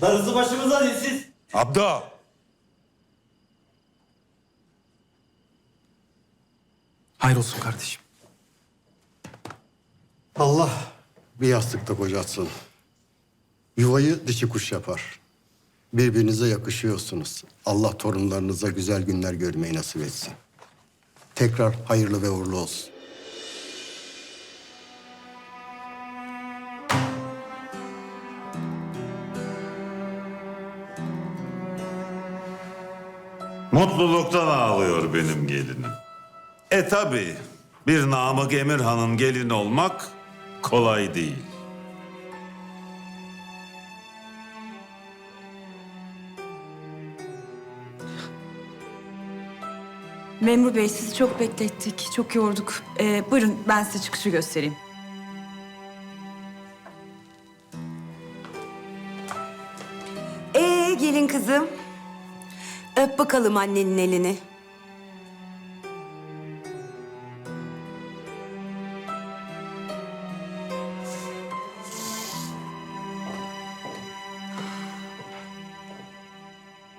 Darısı başımıza dilsiz. Abdo. Hayrolsun kardeşim. Allah bir yastıkta kocatsın. Yuvayı dişi kuş yapar. Birbirinize yakışıyorsunuz. Allah torunlarınıza güzel günler görmeyi nasip etsin. Tekrar hayırlı ve uğurlu olsun. Mutluluktan ağlıyor benim gelinim. E tabi bir Namık Emirhan'ın gelini olmak kolay değil. Memur Bey sizi çok beklettik, çok yorduk. Ee, buyurun ben size çıkışı göstereyim. Ee gelin kızım. Öp bakalım annenin elini.